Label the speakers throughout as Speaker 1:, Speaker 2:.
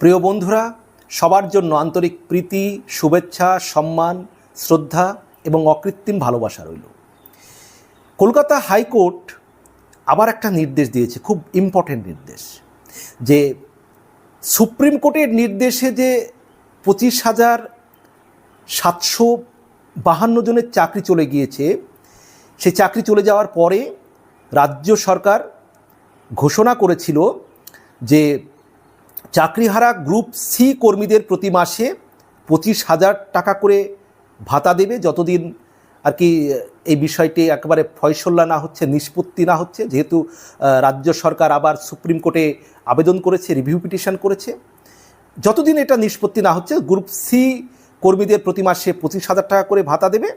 Speaker 1: প্রিয় বন্ধুরা, সবার জন্য আন্তরিক প্রীতি, শুভেচ্ছা, সম্মান, শ্রদ্ধা এবং অকৃত্রিম ভালোবাসা রইল। কলকাতা হাইকোর্ট আবার একটা নির্দেশ দিয়েছে, খুব ইম্পর্টেন্ট নির্দেশ, যে সুপ্রিম কোর্টের নির্দেশে যে পঁচিশ হাজার সাতশো বাহান্ন জনের চাকরি চলে গিয়েছে, সেই চাকরি চলে যাওয়ার পরে রাজ্য সরকার ঘোষণা করেছিল যে চাকরিহারা গ্রুপ সি কর্মীদের প্রতি মাসে পঁচিশ হাজার টাকা করে ভাতা দেবে। যতদিন আর কি, এই বিষয়টি একেবারে ফয়সল্লা না হচ্ছে, নিষ্পত্তি না হচ্ছে, যেহেতু রাজ্য সরকার আবার সুপ্রিম কোর্টে আবেদন করেছে, রিভিউ পিটিশন করেছে। যতদিন এটা নিষ্পত্তি না হচ্ছে, গ্রুপ সি কর্মীদের প্রতি মাসে পঁচিশ হাজার টাকা করে ভাতা দেবে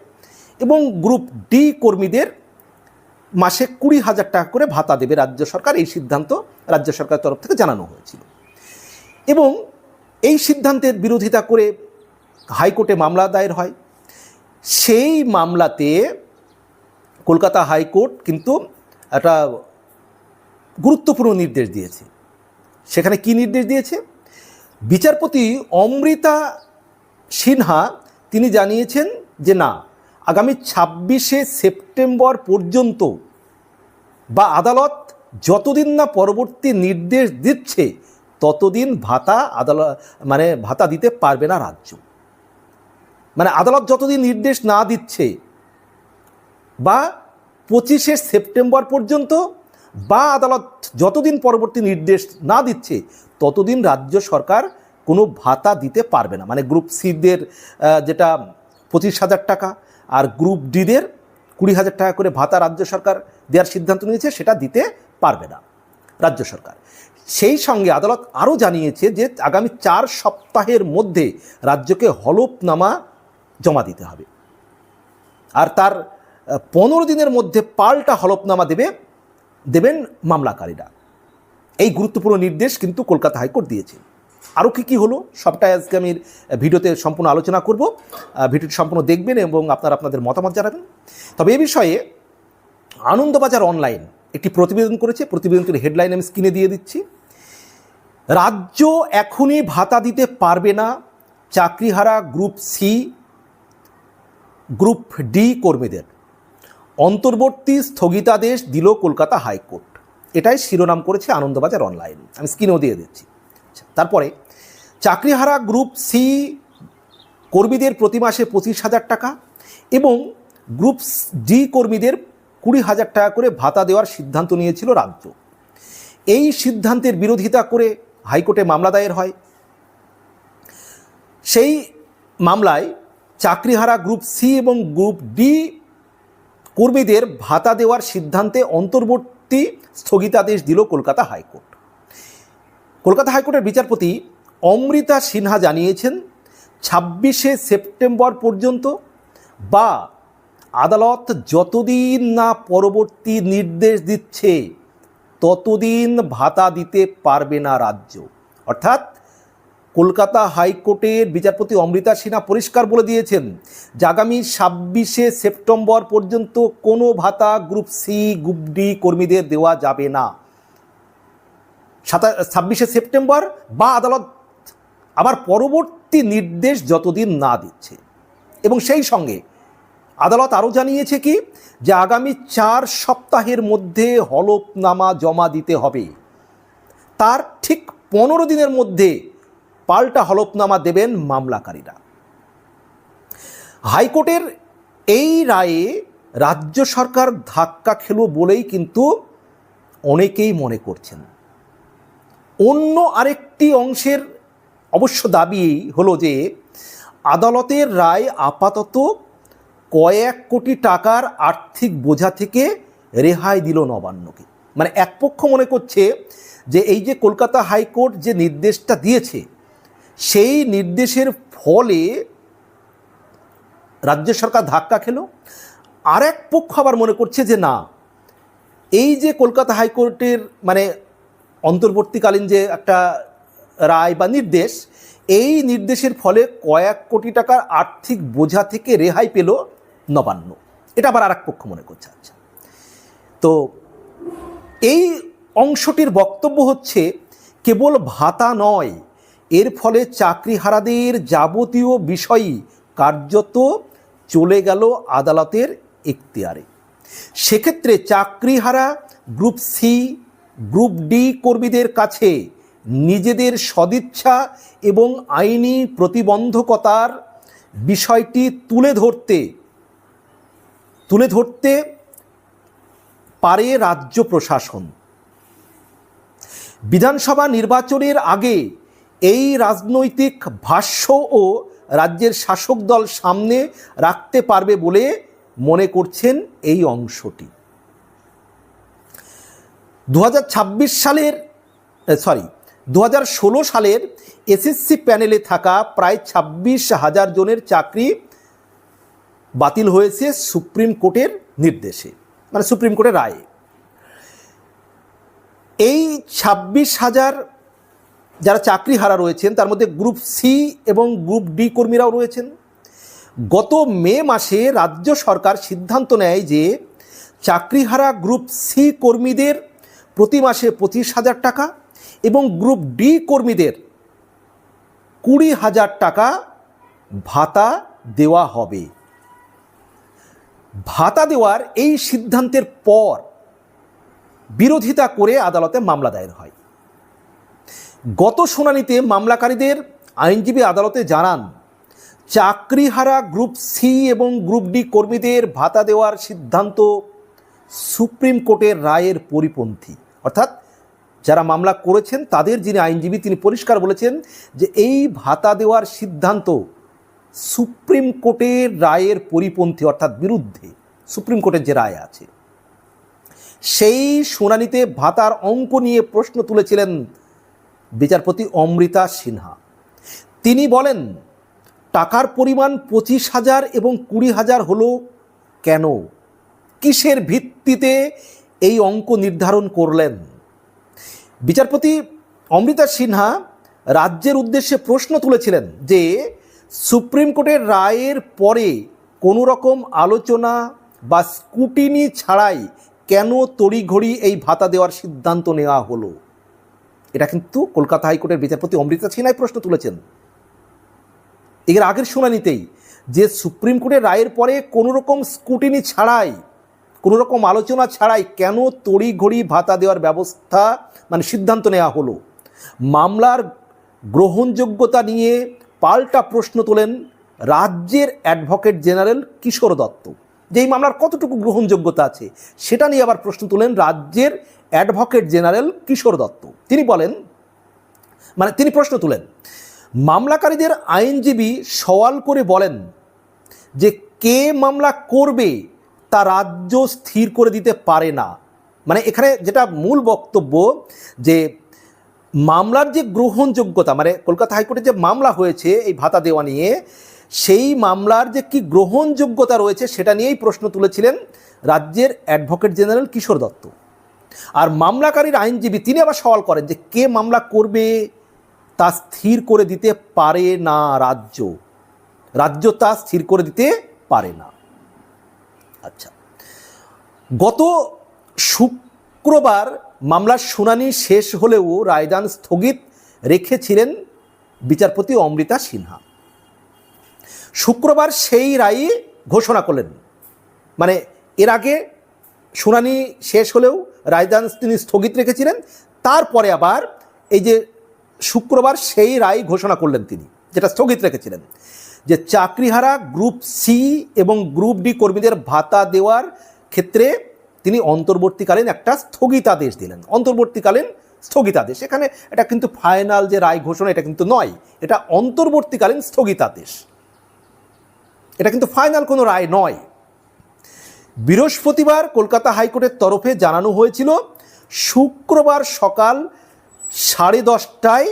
Speaker 1: এবং গ্রুপ ডি কর্মীদের মাসে কুড়ি হাজার টাকা করে ভাতা দেবে রাজ্য সরকার। এই সিদ্ধান্ত রাজ্য সরকারের তরফ থেকে জানানো হয়েছিল। এবং এই সিদ্ধান্তের বিরোধিতা করে হাইকোর্টে মামলা দায়ের হয়। সেই মামলাতে কলকাতা হাইকোর্ট কিন্তু একটা গুরুত্বপূর্ণ নির্দেশ দিয়েছে। সেখানে কি নির্দেশ দিয়েছে? বিচারপতি অমৃতা সিনহা তিনি জানিয়েছেন যে না, আগামী ছাব্বিশে সেপ্টেম্বর পর্যন্ত বা আদালত যতদিন না পরবর্তী নির্দেশ দিচ্ছে ততদিন ভাতা আদালত মানে ভাতা দিতে পারবে না রাজ্য। মানে আদালত যতদিন নির্দেশ না দিচ্ছে, বা পঁচিশে সেপ্টেম্বর পর্যন্ত, বা আদালত যতদিন পরবর্তী নির্দেশ না দিচ্ছে, ততদিন রাজ্য সরকার কোনো ভাতা দিতে পারবে না। মানে গ্রুপ সিদের যেটা পঁচিশ হাজার টাকা, আর গ্রুপ ডিদের কুড়ি হাজার টাকা করে ভাতা রাজ্য সরকার দেওয়ার সিদ্ধান্ত নিয়েছে, সেটা দিতে পারবে না রাজ্য সরকার। সেই সঙ্গে আদালত আরও জানিয়েছে যে আগামী চার সপ্তাহের মধ্যে রাজ্যকে হলফনামা জমা দিতে হবে। আর তার পনেরো দিনের মধ্যে পাল্টা হলফনামা দেবে, দেবেন মামলাকারীরা। এই গুরুত্বপূর্ণ নির্দেশ কিন্তু কলকাতা হাইকোর্ট দিয়েছে। আরও কী কী হলো সবটাই আজকে আমি ভিডিওতে সম্পূর্ণ আলোচনা করব। ভিডিওটি সম্পূর্ণ দেখবেন এবং আপনারা আপনাদের মতামত জানাবেন। তবে এ বিষয়ে আনন্দবাজার অনলাইন একটি প্রতিবেদন করেছে। প্রতিবেদনটির হেডলাইন আমি স্ক্রিনে দিয়ে দিচ্ছি। রাজ্য এখনই ভাতা দিতে পারবে না। চাকরিহারা গ্রুপ সি গ্রুপ ডি কর্মীদের। অন্তর্বর্তী স্থগিতাদেশ দিল কলকাতা হাইকোর্ট। এটাই শিরোনাম করেছে আনন্দবাজার অনলাইন। আমি স্ক্রিনেও দিয়ে দিচ্ছি। আচ্ছা, তারপরে চাকরিহারা গ্রুপ সি কর্মীদের প্রতি মাসে পঁচিশ হাজার টাকা এবং গ্রুপ ডি কর্মীদের কুড়ি হাজার টাকা করে ভাতা দেওয়ার সিদ্ধান্ত নিয়েছিল রাজ্য। এই সিদ্ধান্তের বিরোধিতা করে হাইকোর্টে মামলা দায়ের হয়। সেই মামলায় চাকরিহারা গ্রুপ সি এবং গ্রুপ ডি কর্মীদের ভাতা দেওয়ার সিদ্ধান্তে অন্তর্বর্তী স্থগিতাদেশ দিল কলকাতা হাইকোর্ট। কলকাতা হাইকোর্টের বিচারপতি অমৃতা সিনহা জানিয়েছেন, ছাব্বিশে সেপ্টেম্বর পর্যন্ত বা আদালত যতদিন না পরবর্তী নির্দেশ দিচ্ছে ততদিন ভাতা দিতে পারবে না রাজ্য। অর্থাৎ কলকাতা হাইকোর্টের বিচারপতি অমৃতা সিনহা পরিষ্কার বলে দিয়েছেন যে আগামী ছাব্বিশে সেপ্টেম্বর পর্যন্ত কোনো ভাতা গ্রুপ সি, গ্রুপ ডি কর্মীদের দেওয়া যাবে না। সাতা, ছাব্বিশে সেপ্টেম্বর বা আদালত আবার পরবর্তী নির্দেশ যতদিন না দিচ্ছে। এবং সেই সঙ্গে আদালত আরও জানিয়েছে কি, যে আগামী চার সপ্তাহের মধ্যে হলফনামা জমা দিতে হবে। তার ঠিক পনেরো দিনের মধ্যে পাল্টা হলফনামা দেবেন মামলাকারীরা। হাইকোর্টের এই রায়ে রাজ্য সরকার ধাক্কা খেল বলেই কিন্তু অনেকেই মনে করছেন। অন্য আরেকটি অংশের অবশ্য দাবি হলো যে, আদালতের রায় আপাতত কয়েক কোটি টাকার আর্থিক বোঝা থেকে রেহাই দিল নবান্নকে। মানে এক পক্ষ মনে করছে যে এই যে কলকাতা হাইকোর্ট যে নির্দেশটা দিয়েছে, সেই নির্দেশের ফলে রাজ্য সরকার ধাক্কা খেলো। আর এক পক্ষ আবার মনে করছে যে না, এই যে কলকাতা হাইকোর্টের মানে অন্তর্বর্তীকালীন যে একটা রায় বা নির্দেশ, এই নির্দেশের ফলে কয়েক কোটি টাকার আর্থিক বোঝা থেকে রেহাই পেল নবান্ন। এটা আবার আর পক্ষ মনে করছে আচ্ছা। তো এই অংশটির বক্তব্য হচ্ছে, কেবল ভাতা নয়, এর ফলে চাকরিহারাদের যাবতীয় বিষয়ই কার্যত চলে গেল আদালতের এখতিয়ারে। সেক্ষেত্রে চাকরিহারা গ্রুপ সি, গ্রুপ ডি কর্মীদের কাছে নিজেদের সদিচ্ছা এবং আইনি প্রতিবন্ধকতার বিষয়টি তুলে ধরতে তুলে ধরতে পারে রাজ্য প্রশাসন। বিধানসভা নির্বাচনের আগে এই রাজনৈতিক ভাষ্য ও রাজ্যের শাসক দল সামনে রাখতে পারবে বলে মনে করছেন এই অংশটি। দু হাজার ছাব্বিশ সালের সরি দু হাজার ষোলো সালের এসএসসি প্যানেলে থাকা প্রায় ছাব্বিশ হাজার জনের চাকরি বাতিল হয়েছে সুপ্রিম কোর্টের নির্দেশে মানে সুপ্রিম কোর্টের রায়ে। এই ছাব্বিশ হাজার যারা চাকরি হারা রয়েছেন, তার মধ্যে গ্রুপ সি এবং গ্রুপ ডি কর্মীরাও রয়েছেন। গত মে মাসে রাজ্য সরকার সিদ্ধান্ত নেয় যে চাকরিহারা গ্রুপ সি কর্মীদের প্রতি মাসে পঁচিশ হাজার টাকা এবং গ্রুপ ডি কর্মীদের কুড়ি হাজার টাকা ভাতা দেওয়া হবে। ভাতা দেওয়ার এই সিদ্ধান্তের পর বিরোধিতা করে আদালতে মামলা দায়ের হয়। গত শুনানিতে মামলাকারীদের আইনজীবী আদালতে জানান, চাকরিহারা গ্রুপ সি এবং গ্রুপ ডি কর্মীদের ভাতা দেওয়ার সিদ্ধান্ত সুপ্রিম কোর্টের রায়ের পরিপন্থী। অর্থাৎ যারা মামলা করেছেন, তাদের যিনি আইনজীবী, তিনি পরিষ্কার বলেছেন যে এই ভাতা দেওয়ার সিদ্ধান্ত সুপ্রিম কোর্টের রায়ের পরিপন্থী অর্থাৎ বিরুদ্ধে সুপ্রিম কোর্টের যে রায় আছে, সেই শুনানিতে ভাতার অঙ্ক নিয়ে প্রশ্ন তুলেছিলেন বিচারপতি অমৃতা সিনহা। তিনি বলেন, টাকার পরিমাণ পঁচিশ হাজার এবং কুড়ি হাজার হলো কেন? কিসের ভিত্তিতে এই অঙ্ক নির্ধারণ করলেন? বিচারপতি অমৃতা সিনহা রাজ্যের উদ্দেশ্যে প্রশ্ন তুলেছিলেন যে সুপ্রিম কোর্টের রায়ের পরে কোনো রকম আলোচনা বা স্কুটিনি ছাড়াই কেন তড়িঘড়ি এই ভাতা দেওয়ার সিদ্ধান্ত নেওয়া হলো? এটা কিন্তু কলকাতা হাইকোর্টের বিচারপতি অমৃতা সিনহাই প্রশ্ন তুলেছেন। এর আগের শুনানিতেই যে সুপ্রিম কোর্টের রায়ের পরে কোনো রকম স্কুটিনি ছাড়াই, কোনো রকম আলোচনা ছাড়াই কেন তড়িঘড়ি ভাতা দেওয়ার ব্যবস্থা মানে সিদ্ধান্ত নেওয়া হলো? মামলার গ্রহণযোগ্যতা নিয়ে পাল্টা প্রশ্ন তোলেন রাজ্যের অ্যাডভোকেট জেনারেল কিশোর দত্ত, যে এই মামলার কতটুকু গ্রহণযোগ্যতা আছে, সেটা নিয়ে আবার প্রশ্ন তোলেন রাজ্যের অ্যাডভোকেট জেনারেল কিশোর দত্ত। তিনি বলেন মানে তিনি প্রশ্ন তোলেন, মামলাকারীদের আইনজীবী সওয়াল করে বলেন যে কে মামলা করবে তা রাজ্য স্থির করে দিতে পারে না। মানে এখানে যেটা মূল বক্তব্য যে মামলার যে গ্রহণযোগ্যতা মানে কলকাতা হাইকোর্টে যে মামলা হয়েছে এই ভাতা দেওয়া নিয়ে, সেই মামলার যে কি গ্রহণযোগ্যতা রয়েছে সেটা নিয়েই প্রশ্ন তুলেছিলেন রাজ্যের অ্যাডভোকেট জেনারেল কিশোর দত্ত। আর মামলাকারীর আইনজীবী তিনি আবার সওয়াল করেন যে কে মামলা করবে, তা স্থির করে দিতে পারে না রাজ্য। রাজ্য তা স্থির করে দিতে পারে না। আচ্ছা গত শুক্রবার মামলার শুনানি শেষ হলেও রায়দান স্থগিত রেখেছিলেন বিচারপতি অমৃতা সিনহা। শুক্রবার সেই রায় ঘোষণা করলেন। মানে এর আগে শুনানি শেষ হলেও রায়দান তিনি স্থগিত রেখেছিলেন, তারপরে আবার এই যে শুক্রবার সেই রায় ঘোষণা করলেন তিনি, যেটা স্থগিত রেখেছিলেন, যে চাকরিহারা গ্রুপ সি এবং গ্রুপ ডি কর্মীদের ভাতা দেওয়ার ক্ষেত্রে তিনি অন্তর্বর্তীকালীন একটা স্থগিতাদেশ দিলেন। অন্তর্বর্তীকালীন স্থগিতাদেশ। এখানে এটা কিন্তু ফাইনাল যে রায় ঘোষণা, এটা কিন্তু নয়। এটা অন্তর্বর্তীকালীন স্থগিতাদেশ। এটা কিন্তু ফাইনাল কোনো রায় নয়। বৃহস্পতিবার কলকাতা হাইকোর্টের তরফে জানানো হয়েছিল, শুক্রবার সকাল সাড়ে দশটায়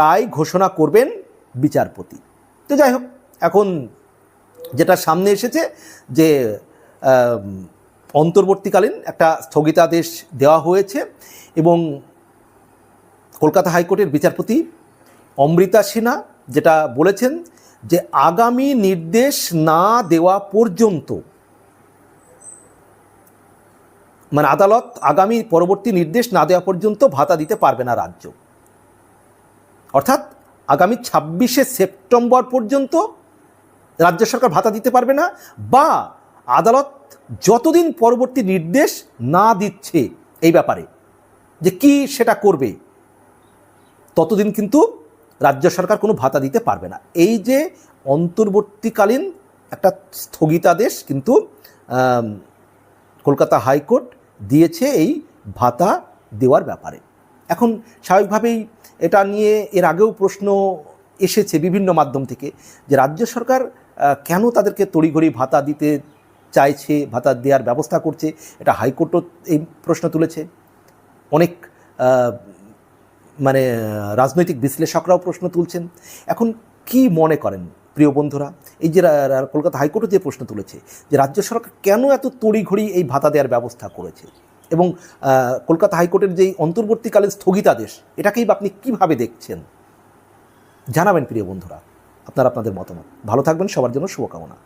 Speaker 1: রায় ঘোষণা করবেন বিচারপতি। তো যাই হোক, এখন যেটা সামনে এসেছে যে অন্তর্বর্তীকালীন একটা স্থগিতাদেশ দেওয়া হয়েছে এবং কলকাতা হাইকোর্টের বিচারপতি অমৃতা সিনহা যেটা বলেছেন যে আগামী নির্দেশ না দেওয়া পর্যন্ত মানে আদালত আগামী পরবর্তী নির্দেশ না দেওয়া পর্যন্ত ভাতা দিতে পারবে না রাজ্য। অর্থাৎ আগামী ছাব্বিশে সেপ্টেম্বর পর্যন্ত রাজ্য সরকার ভাতা দিতে পারবে না বা আদালত যতদিন পরবর্তী নির্দেশ না দিচ্ছে এই ব্যাপারে, যে কি সেটা করবে, ততদিন কিন্তু রাজ্য সরকার কোনো ভাতা দিতে পারবে না। এই যে অন্তর্বর্তীকালীন একটা স্থগিতাদেশ কিন্তু কলকাতা হাইকোর্ট দিয়েছে এই ভাতা দেওয়ার ব্যাপারে। এখন স্বাভাবিকভাবেই এটা নিয়ে এর আগেও প্রশ্ন এসেছে বিভিন্ন মাধ্যম থেকে, যে রাজ্য সরকার কেন তাদেরকে তড়িঘড়ি ভাতা দিতে চাইছে, ভাতা দেওয়ার ব্যবস্থা করছে, এটা হাইকোর্টও এই প্রশ্ন তুলেছে। অনেক মানে রাজনৈতিক বিশ্লেষকরাও প্রশ্ন তুলছেন। এখন কি মনে করেন প্রিয় বন্ধুরা? এই যে কলকাতা হাইকোর্টও যে প্রশ্ন তুলেছে যে রাজ্য সরকার কেন এত তড়িঘড়ি এই ভাতা দেওয়ার ব্যবস্থা করেছে? এবং কলকাতা হাইকোর্টের যেই অন্তর্বর্তীকালীন স্থগিতাদেশ, এটাকেই আপনি কীভাবে দেখছেন? জানাবেন প্রিয় বন্ধুরা, আপনারা, আপনাদের মতামত। ভালো থাকবেন, সবার জন্য শুভকামনা।